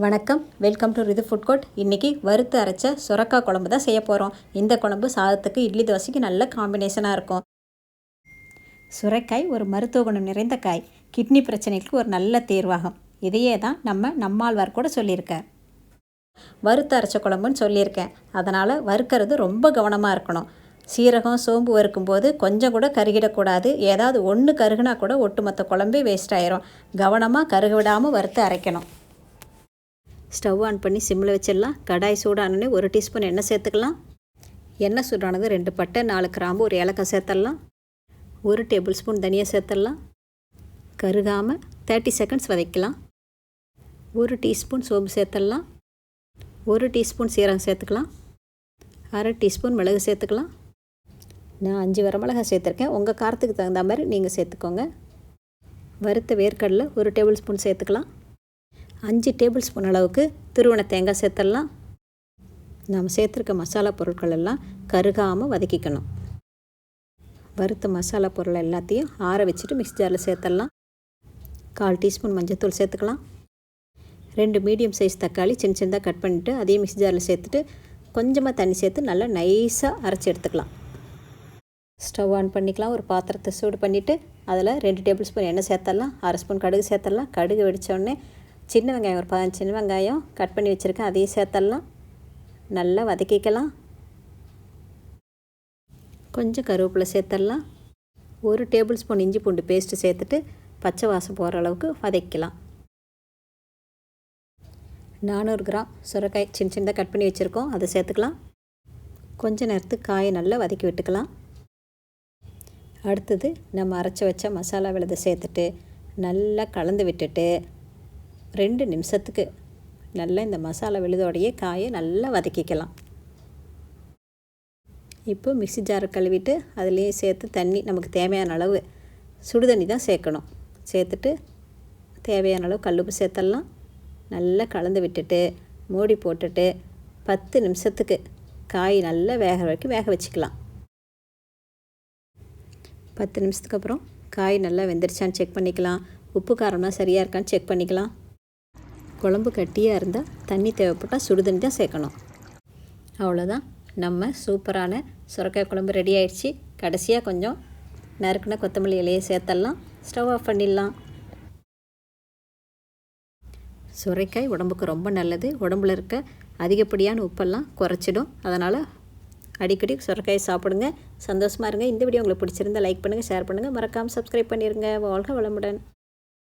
வணக்கம். Welcome to Ritu food court இன்றைக்கி வறுத்து அரைச்ச சுரக்காய் குழம்பு தான் செய்ய போகிறோம் இந்த குழம்பு சாதத்துக்கு இட்லி தோசைக்கு நல்ல காம்பினேஷனாக இருக்கும். சுரைக்காய் ஒரு மருத்துவ குணம் நிறைந்த காய். கிட்னி பிரச்சனைக்கு ஒரு நல்ல தீர்வாகும். இதையே தான் நம்ம நம்மாழ்வார் கூட சொல்லியிருக்கார். வறுத்து அரைச்ச குழம்புன்னு சொல்லியிருக்கேன். அதனால் வறுக்கிறது ரொம்ப கவனமாக இருக்கணும். சீரகம் சோம்பு வறுக்கும்போது கொஞ்சம் கூட கருகிடக்கூடாது. ஏதாவது ஒன்று கருகுனா கூட ஒட்டுமொத்த குழம்பே வேஸ்ட் ஆயிரும். கவனமாக கருக விடாமல் வறுத்து அரைக்கணும். ஸ்டவ் ஆன் பண்ணி சிம்மில் வச்சிடலாம். கடாய் சூடானே ஒரு டீஸ்பூன் எண்ணெய் சேர்த்துக்கலாம். எண்ணெய் சூடானது ரெண்டு பட்டை நாலு கிராம்பு ஒரு ஏலக்காய் சேர்த்துடலாம். ஒரு டேபிள் ஸ்பூன் தனியாக சேர்த்துடலாம். கருகாமல் தேர்ட்டி செகண்ட்ஸ் வதக்கலாம். ஒரு டீஸ்பூன் சோம்பு சேர்த்துடலாம். ஒரு டீஸ்பூன் சீரகம் சேர்த்துக்கலாம். அரை டீஸ்பூன் மிளகு சேர்த்துக்கலாம். நான் அஞ்சு வரமிளகாய் சேர்த்துருக்கேன். உங்கள் காரத்துக்கு தகுந்த மாதிரி நீங்கள் சேர்த்துக்கோங்க. வறுத்த வேர்க்கடலை ஒரு டேபிள் ஸ்பூன் சேர்த்துக்கலாம். அஞ்சு டேபிள் ஸ்பூன் அளவுக்கு திருவண தேங்காய் சேர்த்துடலாம். நாம் சேர்த்துருக்க மசாலா பொருட்கள் எல்லாம் கருகாமல் வதக்கிக்கணும். வறுத்த மசாலா பொருள் எல்லாத்தையும் ஆற வச்சுட்டு மிக்ஸ் ஜாரில் சேர்த்துடலாம். கால் டீஸ்பூன் மஞ்சத்தூள் சேர்த்துக்கலாம். ரெண்டு மீடியம் சைஸ் தக்காளி சின்ன சின்னதாக கட் பண்ணிவிட்டு அதையும் மிக்ஸ் ஜாரில் சேர்த்துட்டு கொஞ்சமாக தண்ணி சேர்த்து நல்லா நைஸாக அரைச்சி எடுத்துக்கலாம். ஸ்டவ் ஆன் பண்ணிக்கலாம். ஒரு பாத்திரத்தை சூடு பண்ணிவிட்டு அதில் ரெண்டு டேபிள் ஸ்பூன் எண்ணெய் சேர்த்துடலாம். அரை ஸ்பூன் கடுகு சேர்த்துடலாம். கடுகு வெடித்தோடனே சின்ன வெங்காயம் ஒரு பதினஞ்சு சின்ன வெங்காயம் கட் பண்ணி வச்சுருக்கேன். அதையும் சேர்த்தலாம் நல்லா வதக்கிக்கலாம். கொஞ்சம் கருவேப்பிலை சேர்த்துடலாம் ஒரு டேபிள் ஸ்பூன் இஞ்சி பூண்டு பேஸ்ட்டு சேர்த்துட்டு பச்சை வாசம் போகிற அளவுக்கு வதக்கலாம் நானூறு கிராம் சுரக்காய் சின்ன சின்னதாக கட் பண்ணி வச்சுருக்கோம். அதை சேர்த்துக்கலாம். கொஞ்ச நேரத்துக்கு காயை நல்லா வதக்கி விட்டுக்கலாம். அடுத்தது நம்ம அரைச்சி வச்ச மசாலா விழுதை சேர்த்துட்டு நல்லா கலந்து விட்டுட்டு ரெண்டு நிமிஷத்துக்கு நல்லா இந்த மசாலா விழுதோடையே காயை நல்லா வதக்கிக்கலாம். இப்போ மிக்சி ஜாரை கழுவிட்டு அதுலேயும் சேர்த்து தண்ணி நமக்கு தேவையான அளவு சுடு தண்ணி தான் சேர்க்கணும். சேர்த்துட்டு தேவையான அளவு கல்லுப்பு சேர்த்தலாம் நல்லா கலந்து விட்டுட்டு மூடி போட்டுட்டு பத்து நிமிஷத்துக்கு காய் நல்லா வேக வரைக்கும் வேக வச்சுக்கலாம். பத்து நிமிஷத்துக்கு அப்புறம் காய் நல்லா வெந்துருச்சான்னு செக் பண்ணிக்கலாம். உப்பு காரம்லாம் சரியாக இருக்கான்னு செக் பண்ணிக்கலாம். குழம்பு கட்டியாக இருந்தால் தண்ணி தேவைப்பட்டால் சுடு தண்ணி தான் சேர்க்கணும். அவ்வளோதான் நம்ம சூப்பரான சுரக்காய் குழம்பு ரெடி ஆயிடுச்சு. கடைசியாக கொஞ்சம் நறுக்குன கொத்தமல்லி இலையை சேர்த்தலாம் ஸ்டவ் ஆஃப் பண்ணிடலாம் சுரைக்காய் உடம்புக்கு ரொம்ப நல்லது. உடம்புல இருக்க அதிகப்படியான உப்பெல்லாம் குறைச்சிடும். அதனால் அடிக்கடி சுரக்காய் சாப்பிடுங்க. சந்தோஷமாக இருங்க. இந்த வீடியோ உங்களுக்கு பிடிச்சிருந்தால் லைக் பண்ணுங்கள் ஷேர் பண்ணுங்கள் மறக்காமல் சப்ஸ்கிரைப் பண்ணிடுங்க வாழ்க வளமுடன்.